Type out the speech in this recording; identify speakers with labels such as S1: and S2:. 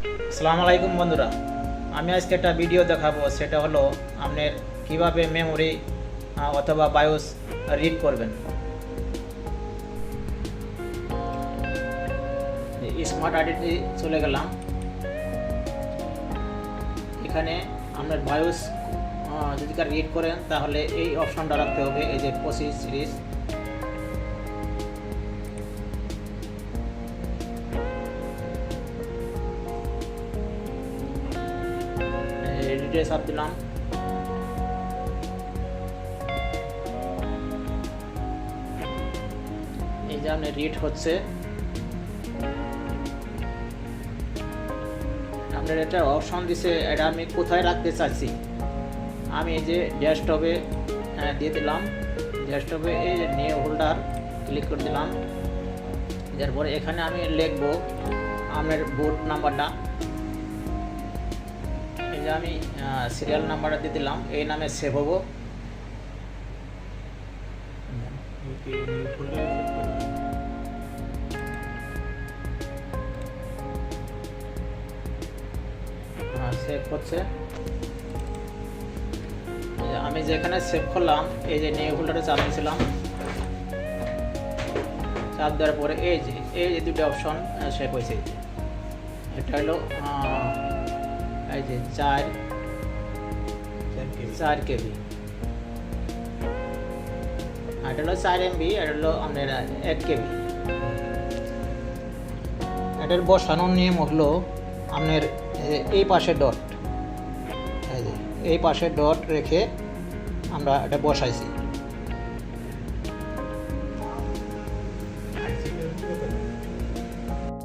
S1: আসসালামু আলাইকুম বন্ধুরা। আমি আজকে একটা ভিডিও দেখাবো, সেটা হলো আপনার কীভাবে মেমোরি অথবা বায়োস রিড করবেন। স্মার্ট আইডিতে চলে গেলাম। এখানে আপনার বায়োস যদি রিড করেন, তাহলে এই অপশনটা রাখতে হবে, এই যে পঁচিশ সিরিজ এডিটে চাপ দিলাম এই যে আপনার রিড হচ্ছে। আপনার এটা অপশন দিছে, এটা আমি কোথায় রাখতে চাচ্ছি? আমি এই যে ডেস্কটপে দিয়ে দিলাম। ডেস্কটপে এই যে নিউ হোল্ডার ক্লিক করে দিলাম। এরপরে এখানে আমি লিখব আপনার বোর্ড নাম্বারটা যে আমি সিরিয়াল নাম্বারটা দিয়ে দিলাম। এই নামে সেভ হব। সেভ আমি যেখানে সেভ করলাম, এই যে নিউ হোল্ডারে চাপ দিয়েছিলাম চাপ দেওয়ার পরে এই যে এই যে দুটো অপশন সেভ হয়েছে। এটা হলো এই যে চার চার কেবি। আর হলো চার এমবি এটা হলো আপনার এক কেবি। এটার বসানোর নিয়ম হলো আপনার এই পাশে ডট। এই পাশে ডট রেখে আমরা এটা বসাইছি।